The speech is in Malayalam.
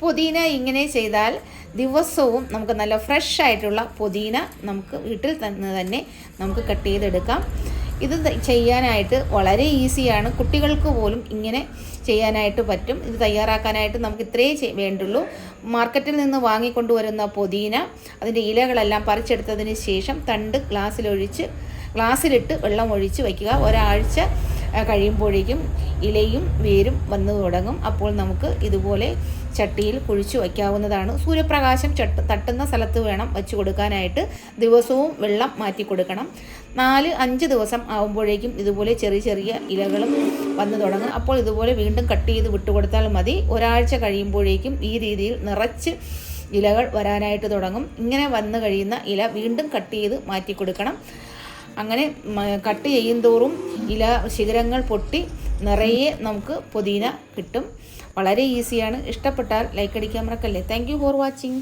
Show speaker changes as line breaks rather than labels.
പുതിന ഇങ്ങനെ ചെയ്താൽ ദിവസവും നമുക്ക് നല്ല ഫ്രഷ് ആയിട്ടുള്ള പുതിന നമുക്ക് വീട്ടിൽ തന്നെ തന്നെ നമുക്ക് കട്ട് ചെയ്തെടുക്കാം. ഇത് ചെയ്യാനായിട്ട് വളരെ ഈസിയാണ് കുട്ടികൾക്ക് പോലും ഇങ്ങനെ ചെയ്യാനായിട്ട് പറ്റും. ഇത് തയ്യാറാക്കാനായിട്ട് നമുക്ക് ഇത്രയേ വേണ്ടുള്ളൂ. മാർക്കറ്റിൽ നിന്ന് വാങ്ങിക്കൊണ്ടുവരുന്ന പുതിന അതിന്റെ ഇലകളെല്ലാം പറിച്ചെടുത്തതിന് ശേഷം തണ്ട് ഗ്ലാസ്സിലൊഴിച്ച് ഗ്ലാസ്സിലിട്ട് വെള്ളം ഒഴിച്ച് വയ്ക്കുക. ഒരാഴ്ച കഴിയുമ്പോഴേക്കും ഇലയും വേരും വന്നു തുടങ്ങും. അപ്പോൾ നമുക്ക് ഇതുപോലെ ചട്ടിയിൽ കുഴിച്ചു വയ്ക്കാവുന്നതാണ്. സൂര്യപ്രകാശം ചട്ട് തട്ടുന്ന സ്ഥലത്ത് വേണം വെച്ച് കൊടുക്കാനായിട്ട്. ദിവസവും വെള്ളം മാറ്റി കൊടുക്കണം. നാല് അഞ്ച് ദിവസം ആകുമ്പോഴേക്കും ഇതുപോലെ ചെറിയ ചെറിയ ഇലകളും വന്നു തുടങ്ങും. അപ്പോൾ ഇതുപോലെ വീണ്ടും കട്ട് ചെയ്ത് വിട്ടുകൊടുത്താൽ മതി. ഒരാഴ്ച കഴിയുമ്പോഴേക്കും ഈ രീതിയിൽ നിറച്ച് ഇലകൾ വരാനായിട്ട് തുടങ്ങും. ഇങ്ങനെ വന്നു കഴിയുന്ന ഇല വീണ്ടും കട്ട് ചെയ്ത് മാറ്റി കൊടുക്കണം. അങ്ങനെ കട്ട് ചെയ്യും തോറും ഇല ശിഖരങ്ങൾ പൊട്ടി നിറയെ നമുക്ക് പുതിന കിട്ടും. വളരെ ഈസിയാണ്. ഇഷ്ടപ്പെട്ടാൽ ലൈക്ക് അടിക്കാൻ മറക്കല്ലേ. Thank for watching